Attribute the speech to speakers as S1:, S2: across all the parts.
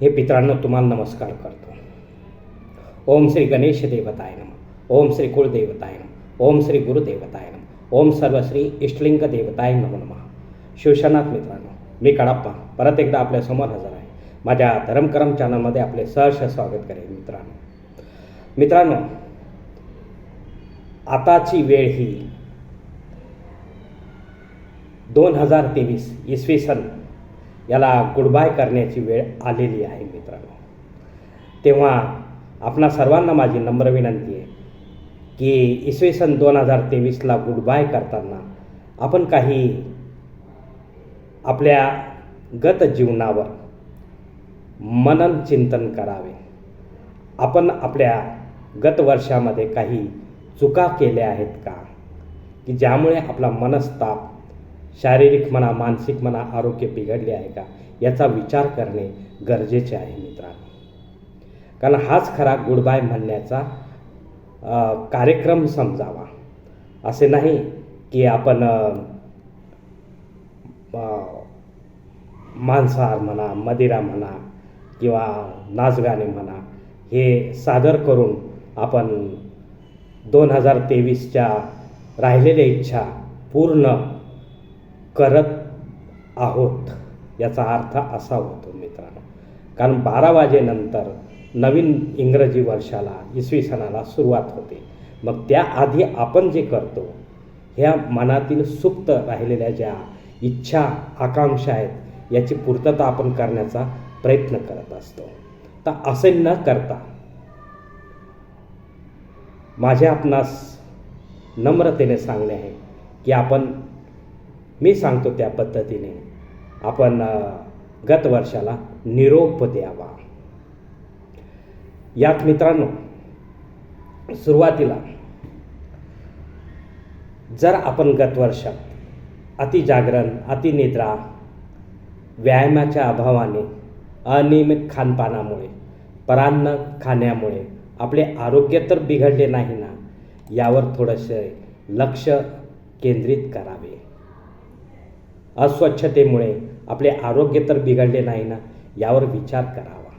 S1: हे पित्रांनो तुम्हाला नमस्कार करतो. ओम श्री गणेश देवताय नम ओम श्री कुळदेवताय नम ओम श्री गुरुदेवताय नम ओम सर्वश्री इष्टलिंग देवताय नम नम. शिवशनाथ मित्रांनो मी कडाप्पा परत एकदा आपल्यासमोर हजर आहे. माझ्या धर्मकरम चॅनलमध्ये आपले सहर्ष स्वागत करेन मित्रांनो. मित्रांनो आताची वेळ ही दोन हजार तेवीस इसवी सन याला गुडबाय करण्याची वेळ आलेली आहे मित्रांनो. तेव्हा आपणा सर्वांना माझी नम्र विनंती आहे की इसवी सन दोन हजार तेवीसला गुडबाय करताना आपण काही आपल्या गत जीवनावर मनन चिंतन करावे. आपण आपल्या गत वर्षामध्ये काही चुका केल्या आहेत का? की ज्यामुळे आपला मनस्ताप शारीरिक म्हणा मानसिक म्हणा आरोग्य बिघडले आहे का याचा विचार करणे गरजेचे आहे मित्रांनो. कारण हाच खरा गुड बाय म्हणण्याचा कार्यक्रम समजावा. असे नाही की आपण मांसाहार म्हणा मदिरा म्हणा किंवा नाचगाणे म्हणा हे सादर करून आपण दोन हजार तेवीसच्या राहिलेल्या इच्छा पूर्ण करत आहोत याचा अर्थ असा होतो मित्रांनो. कारण बारा वाजेनंतर नवीन इंग्रजी वर्षाला इसवी सणाला सुरुवात होते. मग त्याआधी आपण जे करतो ह्या मनातील सुप्त राहिलेल्या ज्या इच्छा आकांक्षा आहेत याची पूर्तता आपण करण्याचा प्रयत्न करत असतो. तर असे न करता माझ्या आपणास नम्रतेने सांगणे आहे की आपण मी सांगतो त्या पद्धतीने. आपण गत वर्षाला निरोप द्यावा. यात मित्रांनो सुरुवातीला जर आपण गत वर्षात अतिजागरण अतिनिद्रा व्यायामाच्या अभावाने अनियमित खानपानामुळे परान्न खाण्यामुळे आपले आरोग्य तर बिघडले नाही ना यावर थोडंसे लक्ष केंद्रित करावे. अस्वच्छतेमुळे आपले आरोग्य तर बिघडले नाही ना यावर विचार करावा.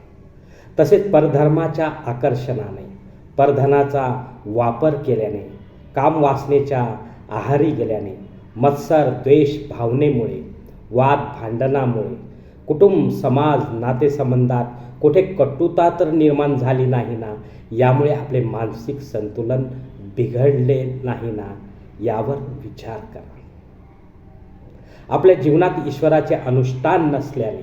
S1: तसेच परधर्माच्या आकर्षणाने परधनाचा वापर केल्याने कामवासनेच्या आहारी गेल्याने मत्सर द्वेष भावनेमुळे वाद भांडणामुळे कुटुंब समाज नातेसंबंधात कुठे कटुता तर निर्माण झाली नाही ना यामुळे आपले मानसिक संतुलन बिघडले नाही ना यावर विचार करा. आपल्या जीवनात ईश्वराचे अनुष्ठान नसल्याने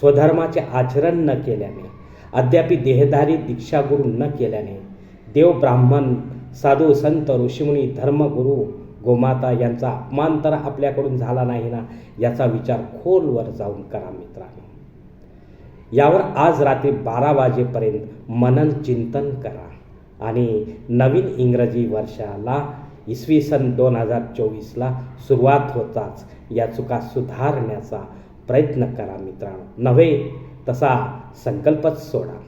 S1: स्वधर्माचे आचरण न केल्याने अद्यापि देहधारी दीक्षागुरू न केल्याने देव ब्राह्मण साधू संत ऋषिमुनी धर्मगुरू गोमाता यांचा अपमान तर आपल्याकडून झाला नाही ना याचा विचार खोलवर जाऊन करा मित्रांनो. यावर आज रात्री बारा वाजेपर्यंत मनन चिंतन करा. आणि नवीन इंग्रजी वर्षाला इसवी सन दोन हजार चोवीसला सुरुवात होताच या चुका सुधारण्याचा प्रयत्न करा मित्रांनो. नव्हे तसा संकल्पच सोडा.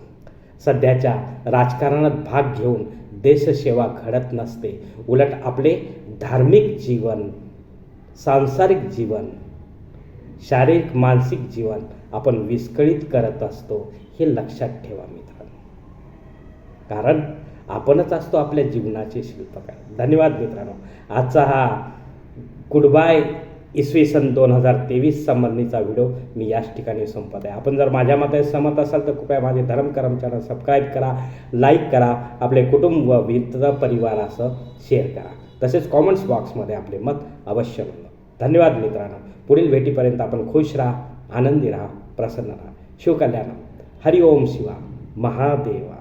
S1: सध्याच्या राजकारणात भाग घेऊन देशसेवा घडत नसते. उलट आपले धार्मिक जीवन सांसारिक जीवन शारीरिक मानसिक जीवन आपण विस्कळीत करत असतो हे लक्षात ठेवा मित्रांनो. कारण आपणच असतो आपल्या जीवनाचे शिल्पकार. धन्यवाद मित्रांनो. आजचा हा गुडबाय इसवी सन दोन हजार तेवीस संबंधीचा व्हिडिओ मी याच ठिकाणी संपत आहे. आपण जर माझ्या मते सहमत असाल तर कृपया माझे धर्म चॅनल सबस्क्राईब करा लाईक करा आपले कुटुंब व मित्र परिवारासह शेअर करा. तसेच कॉमेंट्स बॉक्समध्ये आपले मत अवश्य नोंदवा. धन्यवाद मित्रांनो. पुढील भेटीपर्यंत आपण खुश राहा आनंदी राहा प्रसन्न राहा. शिवकल्याण. हरिओम शिवा. महादेवा.